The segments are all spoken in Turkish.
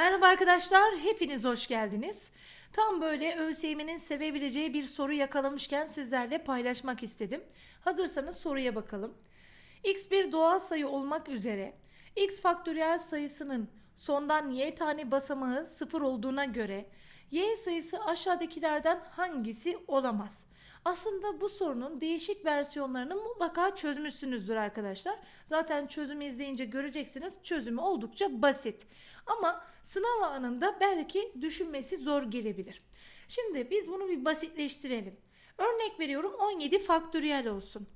Merhaba arkadaşlar, hepiniz hoş geldiniz. Tam böyle ÖSYM'nin sevebileceği bir soru yakalamışken sizlerle paylaşmak istedim. Hazırsanız soruya bakalım. X bir doğal sayı olmak üzere x faktöriyel sayısının sondan y tane basamağı sıfır olduğuna göre y sayısı aşağıdakilerden hangisi olamaz? Aslında bu sorunun değişik versiyonlarını mutlaka çözmüşsünüzdür arkadaşlar. Zaten çözümü izleyince göreceksiniz çözümü oldukça basit. Ama sınav anında belki düşünmesi zor gelebilir. Şimdi biz bunu bir basitleştirelim. Örnek veriyorum 17 faktöriyel olsun.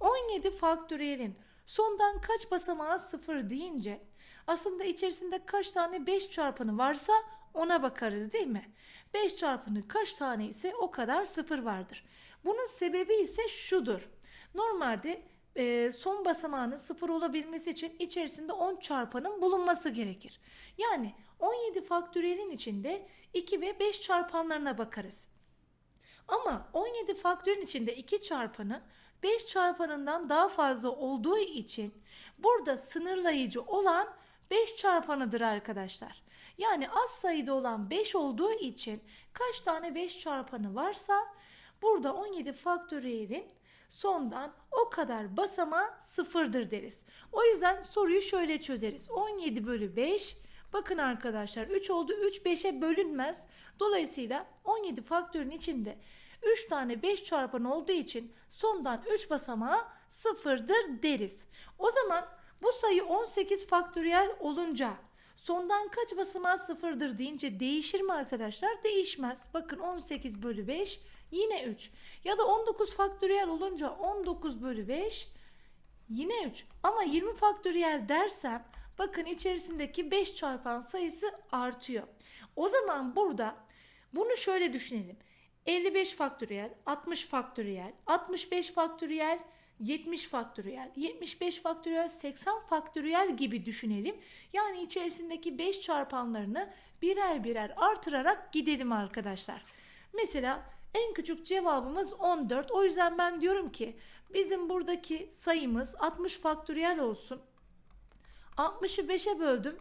17 faktöriyelin sondan kaç basamağı sıfır deyince aslında içerisinde kaç tane 5 çarpanı varsa ona bakarız değil mi? 5 çarpanı kaç tane ise o kadar sıfır vardır. Bunun sebebi ise şudur. Normalde e, son basamağının sıfır olabilmesi için içerisinde 10 çarpanın bulunması gerekir. Yani 17 faktöriyelin içinde 2 ve 5 çarpanlarına bakarız. Ama 17 faktörün içinde 2 çarpanı 5 çarpanından daha fazla olduğu için burada sınırlayıcı olan 5 çarpanıdır arkadaşlar. Yani az sayıda olan 5 olduğu için kaç tane 5 çarpanı varsa burada 17 faktöriyelin sondan o kadar basamağı sıfırdır deriz. O yüzden soruyu şöyle çözeriz. 17 bölü 5 Bakın arkadaşlar 3 oldu 3 5'e bölünmez. Dolayısıyla 17 faktörün içinde 3 tane 5 çarpan olduğu için sondan 3 basamağı sıfırdır deriz. O zaman bu sayı 18 faktöriyel olunca sondan kaç basamağı sıfırdır deyince değişir mi arkadaşlar? Değişmez. Bakın 18 bölü 5 yine 3. Ya da 19 faktöriyel olunca 19 bölü 5 yine 3. Ama 20 faktöriyel dersem bakın içerisindeki 5 çarpan sayısı artıyor. O zaman burada bunu şöyle düşünelim. 55 faktöriyel, 60 faktöriyel, 65 faktöriyel, 70 faktöriyel, 75 faktöriyel, 80 faktöriyel gibi düşünelim. Yani içerisindeki 5 çarpanlarını birer birer artırarak gidelim arkadaşlar. Mesela en küçük cevabımız 14. O yüzden ben diyorum ki bizim buradaki sayımız 60 faktöriyel olsun. 60'ı 5'e böldüm.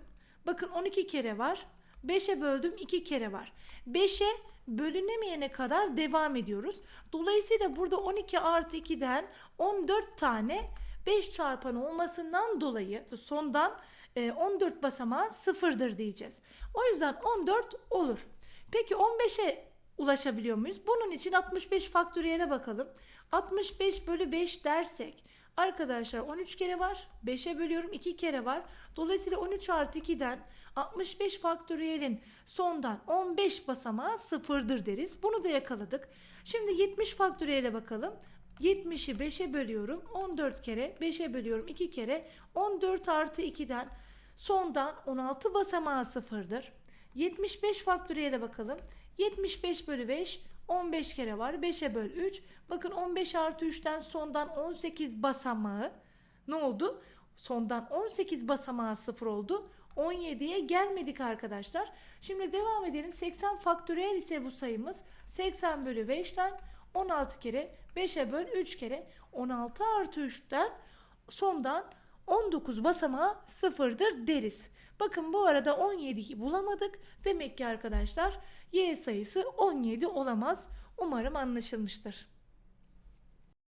Bakın 12 kere var. 5'e böldüm 2 kere var. 5'e bölünemeyene kadar devam ediyoruz. Dolayısıyla burada 12 artı 2'den 14 tane 5 çarpan olmasından dolayı sondan e, 14 basamağı sıfırdır diyeceğiz. O yüzden 14 olur. Peki 15'e ulaşabiliyor muyuz? Bunun için 65 faktöriyele bakalım. 65 bölü 5 dersek Arkadaşlar 13 kere var. 5'e bölüyorum 2 kere var. Dolayısıyla 13 artı 2'den 65 faktöriyelin sondan 15 basamağı sıfırdır deriz. Bunu da yakaladık. Şimdi 70 faktöriyele bakalım. 70'i 5'e bölüyorum. 14 kere 5'e bölüyorum 2 kere. 14 artı 2'den sondan 16 basamağı sıfırdır. 75 faktöriyele bakalım. 75 bölü 5 15 kere var. 5'e böl 3. Bakın 15 artı 3'ten sondan 18 basamağı ne oldu? Sondan 18 basamağı sıfır oldu. 17'ye gelmedik arkadaşlar. Şimdi devam edelim. 80 faktöriyel ise bu sayımız 80 bölü 5'ten 16 kere 5'e böl 3 kere 16 artı 3'ten sondan 19 basamağı sıfırdır deriz. Bakın bu arada 17'yi bulamadık. Demek ki arkadaşlar y sayısı 17 olamaz. Umarım anlaşılmıştır.